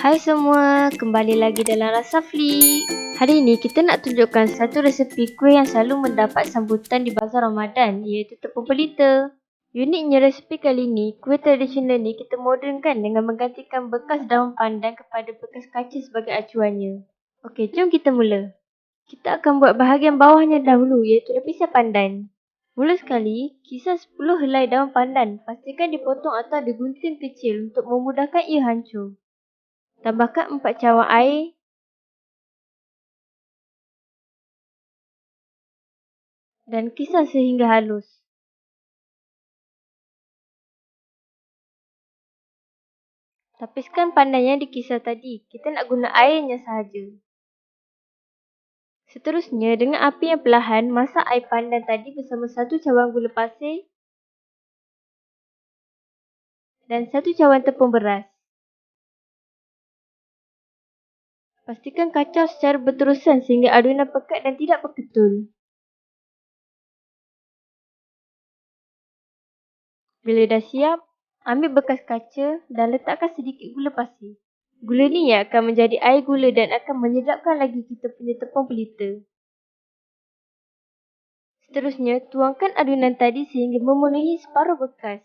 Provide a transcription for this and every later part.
Hai semua, kembali lagi dalam Rasafli. Hari ini kita nak tunjukkan satu resepi kuih yang selalu mendapat sambutan di bazar Ramadan iaitu tepung pelita. Uniknya resepi kali ini, kuih tradisional ni kita modernkan dengan menggantikan bekas daun pandan kepada bekas kaca sebagai acuannya. Okey, jom kita mula. Kita akan buat bahagian bawahnya dahulu iaitu lapisan pandan. Mula sekali, kisar 10 helai daun pandan. Pastikan dipotong atau digunting kecil untuk memudahkan ia hancur. Tambahkan 4 cawan air. Dan kisar sehingga halus. Tapiskan pandan yang dikisar tadi. Kita nak guna airnya sahaja. Seterusnya, dengan api yang perlahan, masak air pandan tadi bersama satu cawan gula pasir dan satu cawan tepung beras. Pastikan kacau secara berterusan sehingga adunan pekat dan tidak berketul. Bila dah siap, Ambil bekas kaca dan letakkan sedikit gula pasir. Gula ni yang akan menjadi air gula dan akan menyedapkan lagi kita punya tepung pelita. Seterusnya, tuangkan adunan tadi sehingga memenuhi separuh bekas.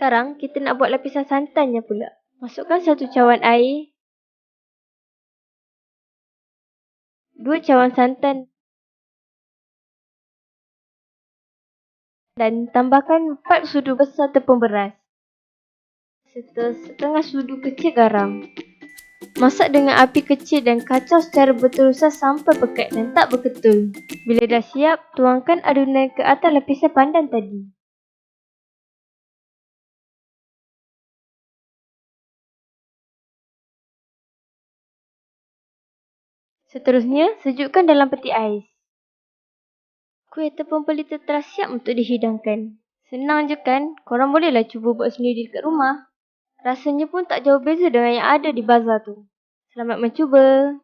Sekarang, kita nak buat lapisan santannya pula. Masukkan satu cawan air dua cawan santan dan tambahkan empat sudu besar tepung beras serta setengah sudu kecil garam. Masak dengan api kecil dan kacau secara berterusan sampai pekat dan tak berketul. Bila dah siap, tuangkan adunan ke atas lapisan pandan tadi. Seterusnya, sejukkan dalam peti ais. Kuih tepung pelita telah siap untuk dihidangkan. Senang je kan? Korang bolehlah cuba buat sendiri dekat rumah. Rasanya pun tak jauh beza dengan yang ada di bazar tu. Selamat mencuba!